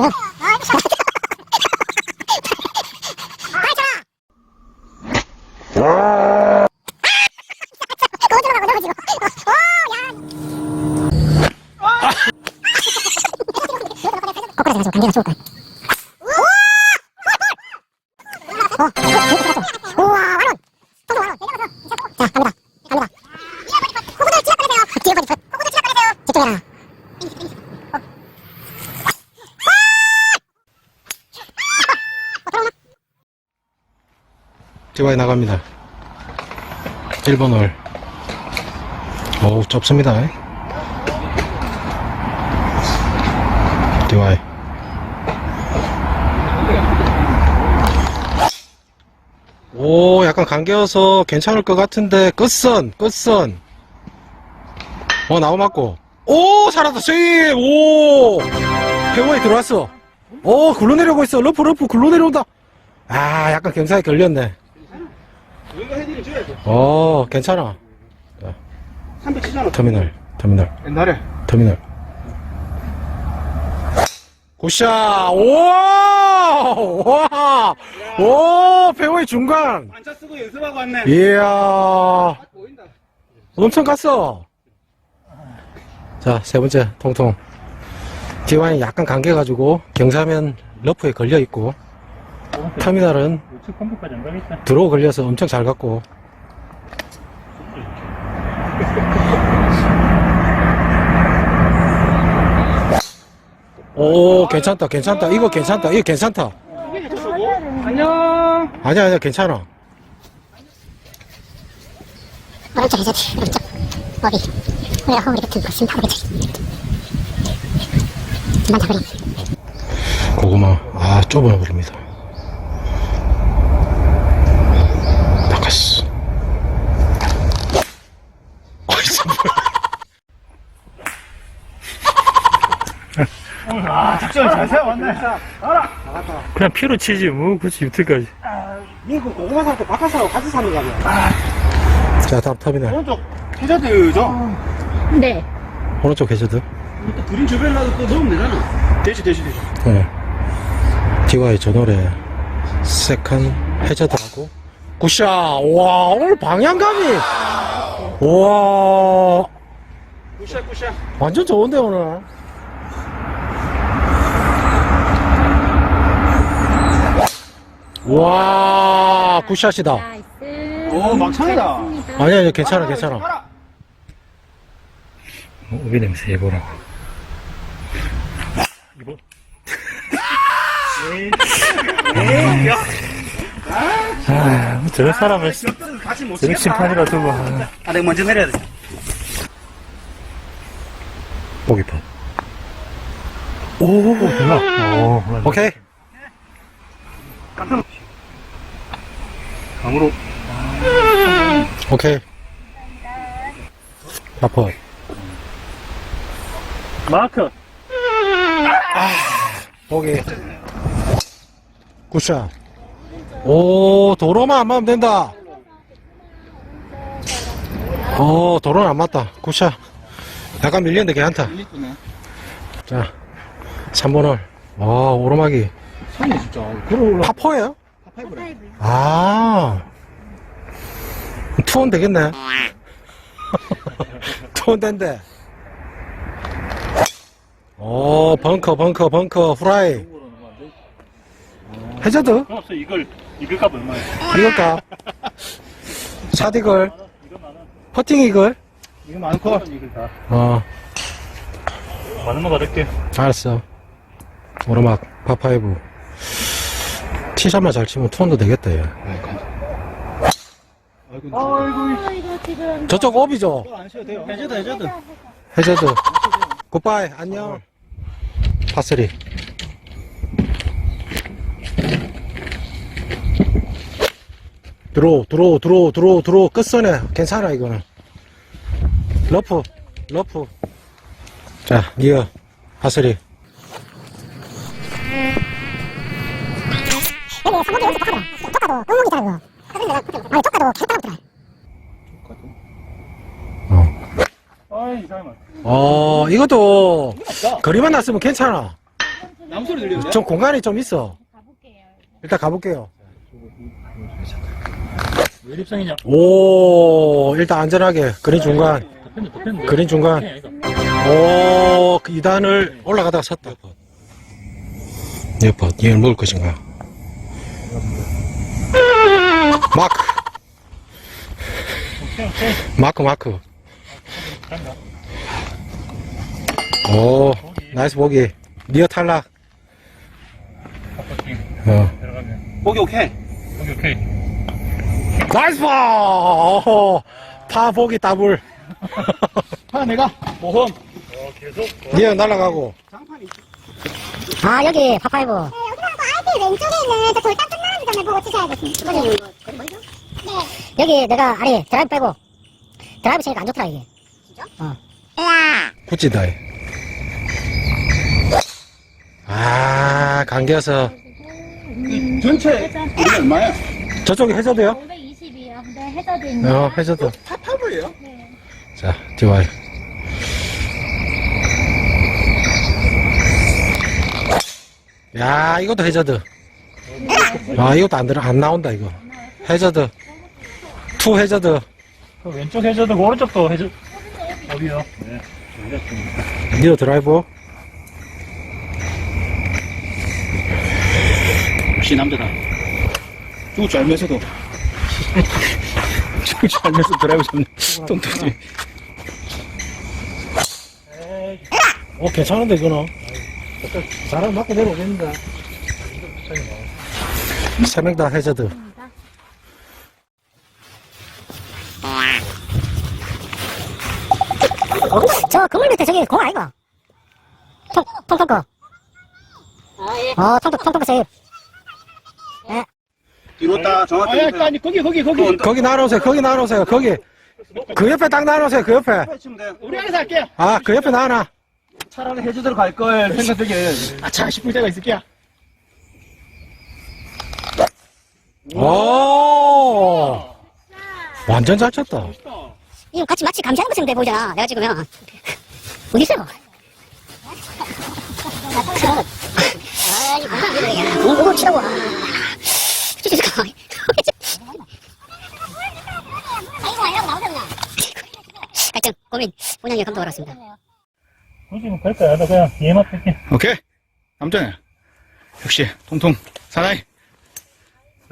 지금. 어. 자. 갑니다. 호구들 지압 꺼내세요. 뒤에 버리, 호구들 지압 꺼내세요. 집중해라. 디와이 나갑니다. 1번 홀. 오, 좁습니다. 디와이. 오, 약간 감겨서 괜찮을 것 같은데, 끝선, 끝선. 어, 나무 맞고. 오, 살았다, 스윙! 오! 페어웨이 들어왔어. 오, 굴러내려오고 있어. 러프, 러프, 굴러내려온다. 아, 약간 경사에 걸렸네. 여기가 헤딩을 줘야 돼. 어, 괜찮아. 300 치잖아. 터미널, 터미널, 옛날에. 터미널. 굿샷! 우와! 와! 오! 페어웨이 중간! 반차 쓰고 연습하고 왔네. 이야! 보인다. 엄청 갔어! 자, 세 번째, 통통. 디와인이 약간 감겨가지고, 경사면 러프에 걸려있고, 터미널은. 드로우 걸려서 엄청 잘 갔고, 오, 괜찮다, 괜찮다. 이거 괜찮다, 이거 괜찮다. 안녕. 아니야, 아니야, 괜찮아. 오른쪽 해저드, 왼쪽 머리. 우리가 허물이 같은 거 심파고 배치. 전반 다 그림. 고구마, 아, 좁아버립니다. 나갔어. 어이씨, 아, 작전 잘 세워왔네. 그냥 피로 치지, 뭐, 굳이 유튜까지. 미국 고구마 살때 바카사하고 같이 사는 거 아니야? 자, 다음 터미널. 오른쪽 해저드죠? 네. 오른쪽 해저드. 또 그린 주변 나도 또 넣으면 되잖아. 되지, 되지, 되지. 네. 디와의 저 노래, 세컨 해저드하고, 굿샷! 와, 오늘 방향감이! 와, 굿샷, 굿샷. 완전 좋은데, 오늘. 와, 굿샷이다. 오, 막창이다. 아니, 아니, 괜찮아, 괜찮아. 어, 우리 냄새 해보라고. 이거. 아, 뭐 저런 사람을, 같이 못 저런. 심판이라 두고. 아, 아, 내가 먼저 내려야 돼. 보기 판. 오, 대박. 오. 오케이. 감으로. 오케이. 마퍼. 마크. 보기. 굿샷. 오, 도로만 안 맞으면 된다. 오, 도로는 안 맞다. 굿샷. 약간 밀렸는데 괜찮다. 자, 3번 홀. 와, 오르막이. 산이 진짜. 그러 올라. 파포예요? 파파이브래. 아. 투혼 되겠네. 투혼 된대. 오, 벙커, 벙커, 벙커, 후라이. 해저드? 없어, 이걸, 이걸 값 얼마야? 이걸까? 샷이걸? 퍼팅 이걸? 이거 많고. 이걸 다. 어, 만 원만 받을게. 알았어. 오르막, 파파이브. 티샷만 잘 치면 투혼도 되겠다, 얘. 아이고, 저쪽 업이죠? 이거 안 쉬어도 돼요. 해저드, 해저드. 해저드. 굿바이, 안녕. 파스리. 들어, 들어, 들어, 들어, 들어. 끝선에. 괜찮아, 이거는. 러프, 러프. 자, 니어. 파스리. 여기 사모님 여기서 똑하더라. 똑하도 엉망이 잘하고. 아니, 똑하도 계속 따라붙더라. 아이, 이상하면. 어, 이것도 거리만 났으면 괜찮아. 나무 소리 들리는데? 좀 공간이 좀 있어. 가볼게요. 일단 가볼게요. 왜 입성이냐? 오, 일단 안전하게. 그린 중간. 덮였네, 덮였네. 그린 중간. 아니야, 이거. 오, 그 2단을 올라가다가 섰다. 예뻐. 얘를 먹을 것인가? 마크. 마크, 마크. 오, 나이스 보기. 니어 탈락. 어. 들어가면. 오케이, 오케이. 오케이. 나이스 파! 오, 파 보기 더블. 아, 내가 모험. 어, 계속. 니어 날아가고. 아, 여기 파파이브. 여기 말고 아이들 왼쪽에 있는 저 돌담 끝나는 점을 보고 치셔야겠 여기 내가, 아니, 드라이브 빼고. 드라이브 치니까 안 좋더라, 이게. 진짜? 어. 으아! 굿지다. 아, 감겨서. 전체 우리 얼마야? 저쪽에 해저드요? 520이요. 근데 해저도 있네. 어, 해저드. 파파브예요? 자, DY. 야, 이것도 해저드. 아, 이것도 안 들어, 안 나온다, 이거. 해저드. 투 해저드. 그 왼쪽 해저도 그 오른쪽도 해저. 어디요? 네. 알겠습니다. 니어 드라이버. 역시 남자다. 쭉 잘면서도. 쭉 잘면서 드라이브 잡는 똥똥이. 어, 괜찮은데, 이거는. 잘하면 맞고 내려오겠는데. 세명다 해저드. 저 그물 밑에 저기 공 아이가? 통, 통통 거. 어, 통통, 통통 거 세입. 뒤로 딱 정확히. 아, 야, 아니, 거기, 거기, 거기. 거기 나눠오세요, 거기 나눠오세요, 거기. 그 옆에 딱 나눠오세요, 그 옆에. 우리 안에서 할게. 아, 그 옆에 나눠. 차라리 해주도록 갈걸 생각되게. 아차 싶을 때가 있을게요. 오! 완전 잘 쳤다. 이거 같이 마치 감시하는 것처럼 돼 보이잖아. 내가 지금요. 어디 있어요? 아이, 감사합니다. 오고 치라고. 진짜. 갈등, 고민, 감독을 왔습니다. 굳이 뭐 갈까요? 나 그냥 얘만 뺄게. 오케이. 남자네. 역시 통통 사나이.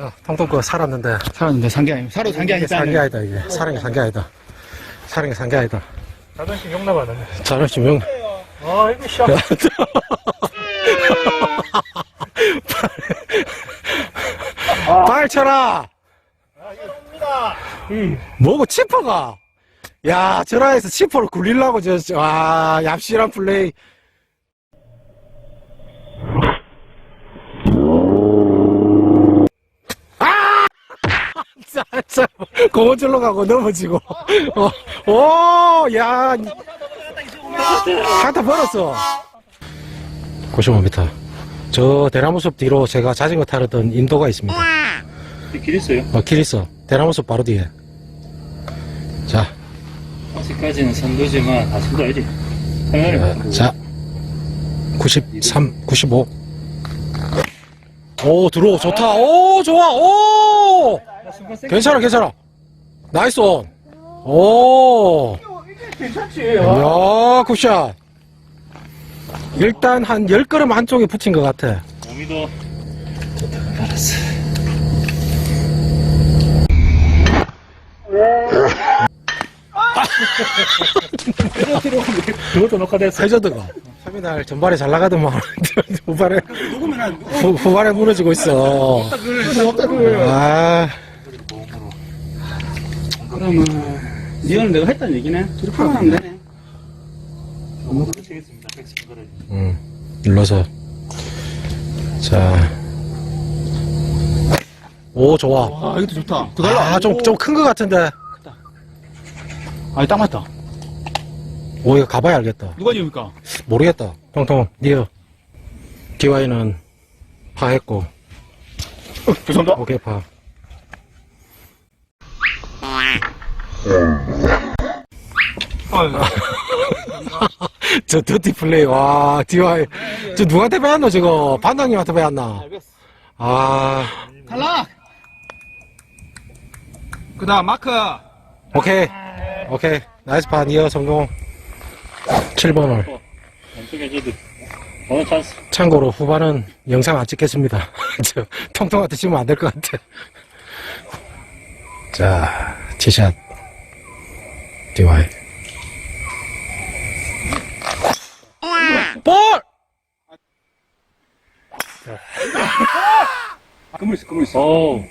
야, 통통 거 살았는데. 살았는데 산게 아니고 살아 산게 아니다. 산게 아니다, 이게. 사랑이 산게 아니다. 사랑이 산게 아니다. 자존심 용납하네. 자존심 명. 아, 이거 샷. 빨리 쳐라! 이, 뭐고, 치퍼가? 야, 전화해서 치퍼를 굴리려고, 저, 저, 와, 얍실한 플레이. 자, 자, 고무줄로 가고 넘어지고. 어, 오, 야. 한타 벌었어. 95m. 저 대나무숲 뒤로 제가 자전거 타려던 인도가 있습니다. 길 있어요? 어, 길 있어. 대나무숲 바로 뒤에. 자, 아직까지는 선두지만 다시 둬야지. 카메라를 자, 93, 95. 오, 들어오, 좋다. 오, 좋아. 오! 괜찮아, 괜찮아. 나이스 온. 오. 괜찮지. 야, 굿샷. 일단 한 10걸음 한쪽에 붙인 것 같아. 몸이도 그것도 녹화됐어. 해저드가. 터미널 전발에 잘 나가더만. 후발에, 후발에 무너지고 있어. 아, 그러면 니언 내가 했다는 얘기네. 둘이 파면 하면 되네. 너무 치겠습니다. 110거를. 음, 눌러서. 자. 오, 좋아. 아 이것도 좋다. 더 아, 좀, 좀 큰 것 같은데. 아니 딱 맞다. 오, 이거 가봐야 알겠다. 누가 니입니까? 모르겠다. 통통, 니어. DY는 파했고, 죄송합니다. 오케이, 파. 저 더티 플레이, 와, DY. 저 누구한테 배웠노, 저거? 반장님한테 배웠나? 아, 탈락! 그 다음, 마크. 오케이. 오케이. 나이스 판, 이어 성공. 7번을. 왼쪽 해저드. 어느 찬스. 참고로 후반은 영상 안 찍겠습니다. 저, 통통한테 치면 안 될 것 같아. 자, 티샷. DY. 볼! 그물 있어, 그물 있어. 어,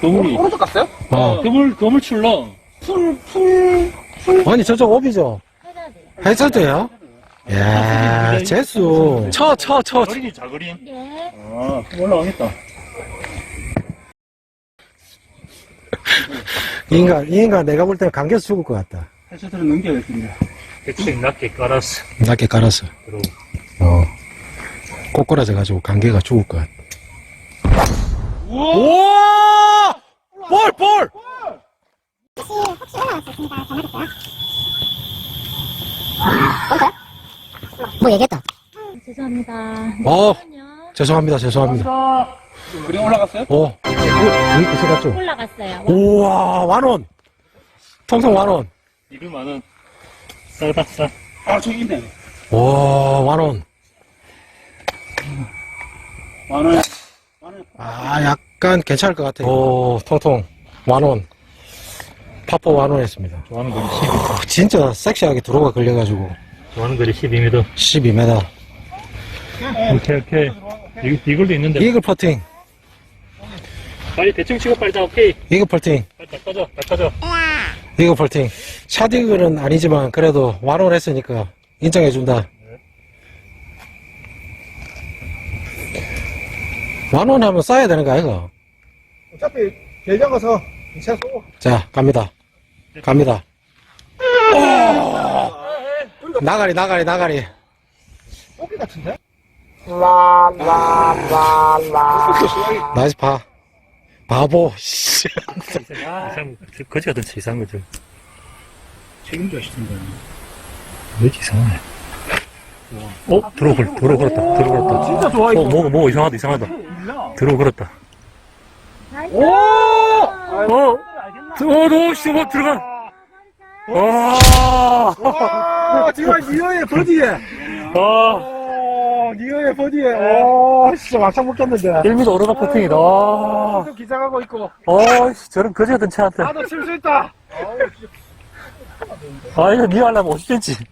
그물이. 오른쪽 갔어요? 어. 그물, 그물 출렁. 풀, 풀. 아니, 저쪽 오비죠? 해저드예요 이야, 재수. 쳐, 쳐, 쳐. 어린이 자그린? 네. 아, 올라가겠다. 이 인간, 이 인간 내가 볼 때는 감겨서 죽을 것 같다. 해셔트를 넘겨야겠습니다. 대충 낮게 깔았어. 낮게 깔았어. 그리고 어. 꼬꾸라져가지고 감개가 죽을 것 같다. 우와! 볼, 볼! 혹시? 뭐 얘기했다. 죄송합니다. 어. 죄송합니다, 죄송합니다. 그림 올라갔어요? 어, 갔죠? 올라갔어요. 우와, 만 원! 통통 만 원. 이름만은 싸다, 싸. 아, 저기 있네. 와, 만원. 만원. 아, 약간 괜찮을 것 같아. 오, 통통. 만원. 파포 만원 했습니다. 좋아하는 거리 12. 진짜 섹시하게 드로가 걸려가지고. 좋아하는 거리 12m. 12m. 오케이, 오케이. 이, 이걸도 있는데. 이글 퍼팅. 빨리 대충 치고 빨리 다 오케이. 이글 퍼팅. 빨리 다 꺼져, 다 꺼져. 이글 퍼팅. 샤디글은 아니지만 그래도 완원 했으니까 인정해준다. 완원하면 써야 되는 거 아이가? 어차피, 결정 가서 2차 쏘고. 자, 갑니다. 갑니다. 오! 나가리, 나가리, 나가리. 뽑기 같은데? 나이스 파. 바보, 씨. 이상, 거지 같은 체 이상한 거죠. 책임져 하시던데. 왜 이렇게 이상하네. 어? 들어, 걸, 들어 걸었다. 들어 걸었다. 진짜 좋아, 이거. 어, 뭐, 뭐, 이상하다, 이상하다. 들어 걸었다. 오! 어? 어, 너, 씨, 뭐, 들어가. 와, 아, 지금 니어의 버디에. 아, 어, 니어의 버디에. 오, 진짜 막창 먹겠는데. 1m 오르막 퍼팅이다. 어, 기장하고 있고. 어, 저런 거지 같은 차한테. 아, 너 칠 수 있다. 아, 이거 니어 하려면 50cm.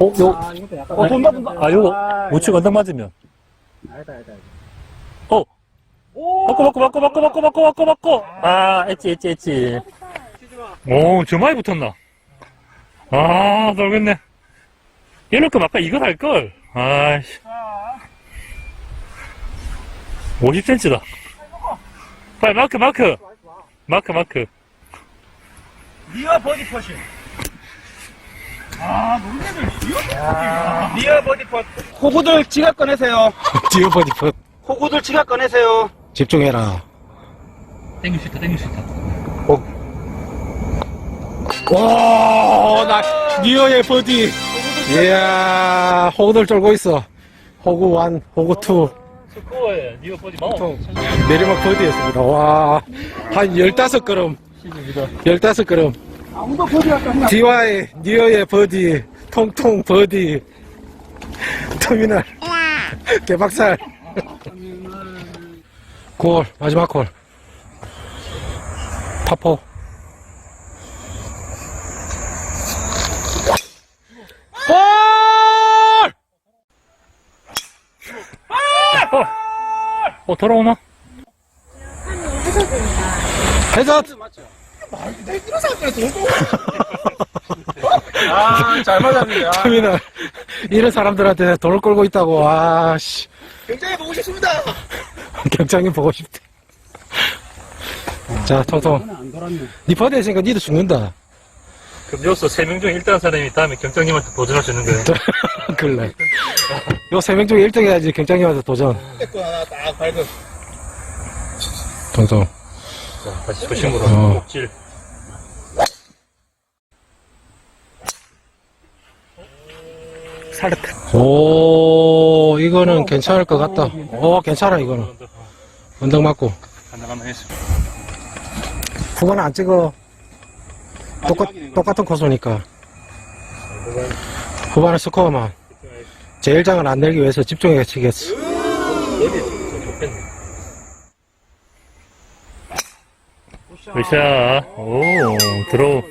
어, 요, 아, 이것도 약간. 어, 돈 나쁜다. 아, 요거, 아, 예. 우측 언덕 맞으면. 알다, 알다, 알다. 어, 바꿔, 바꿔, 바꿔, 바꿔, 바꿔, 바꿔, 바꿔, 바꿔. 아, 엣지, 엣지, 엣지. 오, 저 많이 붙었나? 아, 떨겠네. 이럴 거면 아까 이거 할걸. 아이씨. 50cm다. 빨리 마크, 마크. 마크, 마크. 니어 버디 퍼시. 아, 농구들 니어 버디. 니어 버디 퍼. 호구들 지갑 꺼내세요. 디어 버디 퍼. 호구들 지갑 꺼내세요. 집중해라. 땡길 수 있다, 땡길 수 있다. 와, 나, 니어의 버디. 이야, 호구들 쫄고 있어. 호구 1, 호구 2. 스코어에 니어 버디 마운. 통 내리막 버디였습니다. 와, 한 15걸음. 15걸음. 아무도 버디 할까? DY, 니어의 버디, 통통 버디, 터미널, 개박살. 골, 마지막 골. 파포. 골! 어, 돌아오나? 해서 아, 잘 맞았는데. 아, 터미널. 이런 사람들한테 돈을 끌고 있다고, 아, 씨. 굉장히 보고 싶습니다. 경장님 보고 싶대. 자, 통통. 안 돌았네. 니 버디 했으니까 니도 죽는다. 그럼 여기서 3명 중에 1등한 사람이 다음에 경장님한테 도전할 수 있는 거예요? 그래. 요 세 명 중에 1등 해야지 경장님한테 도전. 거 하나 딱 발견. 통통. 자, 다시 초심으로. 어. 목질. 살았다. 오, 이거는 괜찮을 것 같다. 오, 괜찮아, 이거는. 언덕 맞고. 했어. 후반은 안 찍어. 똑같, 똑같은 코스니까. 후반은 스코어만. 제 일장을 안 내기 위해서 집중해서 치겠어. 으쌰. 오, 들어.